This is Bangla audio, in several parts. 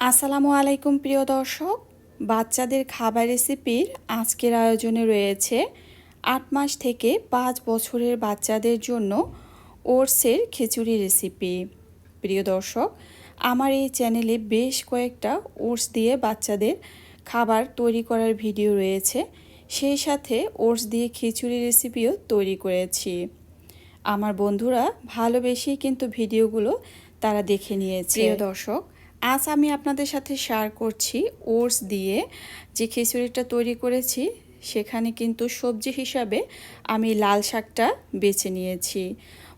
আসসালামু আলাইকুম, প্রিয় দর্শক। বাচ্চাদের খাবার রেসিপির আজকের আয়োজনে রয়েছে আট মাস থেকে পাঁচ বছরের বাচ্চাদের জন্য ওটসের খিচুড়ি রেসিপি। প্রিয় দর্শক, আমার এই চ্যানেলে বেশ কয়েকটা ওটস দিয়ে বাচ্চাদের খাবার তৈরি করার ভিডিও রয়েছে। সেই সাথে ওটস দিয়ে খিচুড়ি রেসিপিও তৈরি করেছি। আমার বন্ধুরা ভালোবেসেই কিন্তু ভিডিওগুলো তারা দেখে নিয়েছে। প্রিয় দর্শক আজ আমি আপনাদের সাথে শেয়ার করছি ওটস দিয়ে যে খিচুড়িটা তৈরি করেছি, সেখানে কিন্তু সবজি হিসাবে আমি লাল শাকটা বেছে নিয়েছি।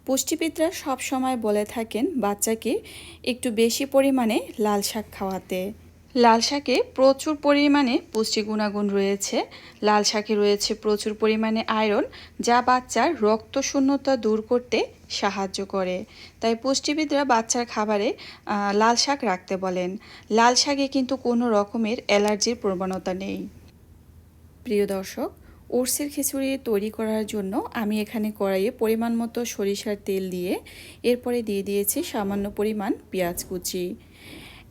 পুষ্টিবিদরা সব সময় বলে থাকেন বাচ্চাকে একটু বেশি পরিমাণে লাল শাক খাওয়াতে। লাল শাকে প্রচুর পরিমাণে পুষ্টি গুণাগুণ রয়েছে। লাল শাকে রয়েছে প্রচুর পরিমাণে আয়রন, যা বাচ্চার রক্ত শূন্যতা দূর করতে সাহায্য করে। তাই পুষ্টিবিদরা বাচ্চার খাবারে লাল শাক রাখতে বলেন। লাল শাকে কিন্তু কোনো রকমের অ্যালার্জির প্রবণতা নেই। প্রিয় দর্শক ওটসের খিচুড়ি তৈরি করার জন্য আমি এখানে কড়াইয়ে পরিমাণ মতো সরিষার তেল দিয়ে, এরপরে দিয়ে দিয়েছি সামান্য পরিমাণ পেঁয়াজ কুচি।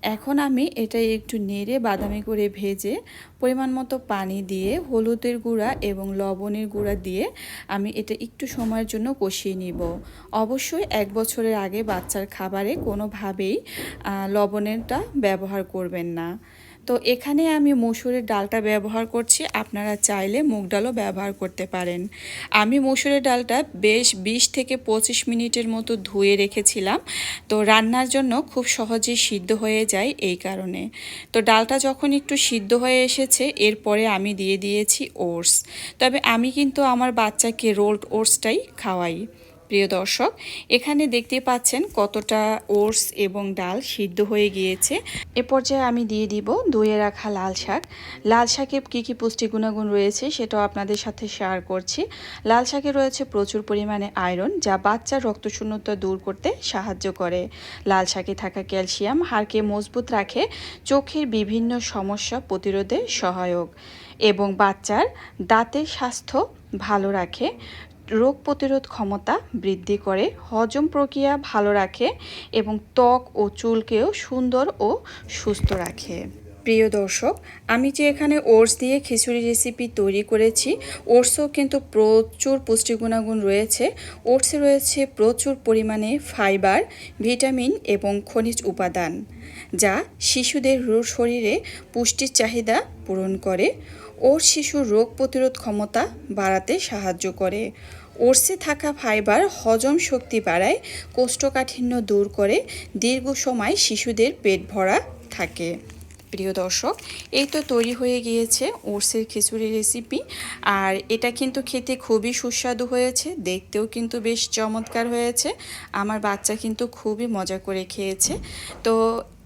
এখন আমি এটা একটু নেড়ে বাদামি করে ভেজে পরিমাণ মতো পানি দিয়ে, হলুদের গুঁড়া এবং লবণের গুঁড়া দিয়ে আমি এটা একটু সময়ের জন্য কষিয়ে নিব। অবশ্যই এক বছরের আগে বাচ্চার খাবারে কোনোভাবেই লবণেরটা ব্যবহার করবেন না। তো এখানে আমি মসুরের ডালটা ব্যবহার করছি। আপনারা চাইলে মুগ ডালও ব্যবহার করতে পারেন। আমি মসুরের ডালটা বেশ ২০ থেকে পঁচিশ মিনিটের মতো ধুয়ে রেখেছিলাম। তো রান্নার জন্য খুব সহজেই সিদ্ধ হয়ে যায় এই কারণে। তো ডালটা যখন একটু সিদ্ধ হয়ে এসেছে, এরপরে আমি দিয়ে দিয়েছি ওটস। তবে আমি কিন্তু আমার বাচ্চাকে রোল্ড ওটসটাই খাওয়াই। প্রিয় দর্শক, এখানে দেখতে পাচ্ছেন কতটা ওটস এবং ডাল সিদ্ধ হয়ে গিয়েছে। এ পর্যায়ে আমি দিয়ে দিব ধুয়ে রাখা লাল শাক। লাল শাকে কী কী পুষ্টি গুণাগুণ রয়েছে সেটাও আপনাদের সাথে শেয়ার করছি। লাল শাকে রয়েছে প্রচুর পরিমাণে আয়রন যা বাচ্চার রক্তশূন্যতা দূর করতে সাহায্য করে। লাল শাকে থাকা ক্যালসিয়াম হাড়কে মজবুত রাখে, চোখের বিভিন্ন সমস্যা প্রতিরোধে সহায়ক। এবং বাচ্চার দাঁতের স্বাস্থ্য ভালো রাখে। রোগ প্রতিরোধ ক্ষমতা বৃদ্ধি করে, হজম প্রক্রিয়া ভালো রাখে এবং ত্বক ও চুলকেও সুন্দর ও সুস্থ রাখে। প্রিয় দর্শক, আমি যে এখানে ওটস দিয়ে খিচুড়ি রেসিপি তৈরি করেছি, ওটসও কিন্তু প্রচুর পুষ্টি গুণাগুণ রয়েছে। ওটসে রয়েছে প্রচুর পরিমাণে ফাইবার, ভিটামিন এবং খনিজ উপাদান, যা শিশুদের শরীরে পুষ্টির চাহিদা পূরণ করে। ওর শিশুর রোগ প্রতিরোধ ক্ষমতা বাড়াতে সাহায্য করে। ওটসে থাকা ফাইবার হজম শক্তি বাড়ায়, কোষ্ঠকাঠিন্য দূর করে, দীর্ঘ সময় শিশুদের পেট ভরা থাকে। প্রিয় দর্শক, এই তো তৈরি হয়ে গিয়েছে ওটসের খিচুড়ি রেসিপি। আর এটা কিন্তু খেতে খুবই সুস্বাদু হয়েছে, দেখতেও কিন্তু বেশ চমৎকার হয়েছে। আমার বাচ্চা কিন্তু খুবই মজা করে খেয়েছে। তো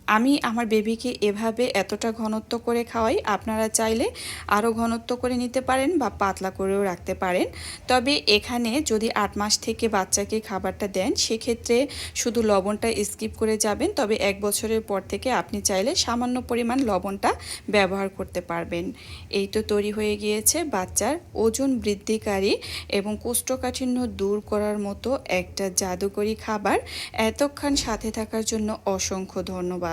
আমি আমার বেবিকে এভাবে এতটা ঘনত্ব করে খাওয়াই, আপনারা চাইলে আরও ঘনত্ব করে নিতে পারেন বা পাতলা করেও রাখতে পারেন। তবে এখানে যদি আট মাস থেকে বাচ্চাকে খাবারটা দেন, সেক্ষেত্রে শুধু লবণটা স্কিপ করে যাবেন। তবে এক বছরের পর থেকে আপনি চাইলে সামান্য পরিমাণ লবণটা ব্যবহার করতে পারবেন। এই তো তৈরি হয়ে গিয়েছে বাচ্চার ওজন বৃদ্ধিকারী এবং কোষ্ঠকাঠিন্য দূর করার মতো একটা জাদুকরী খাবার। এতক্ষণ সাথে থাকার জন্য অসংখ্য ধন্যবাদ।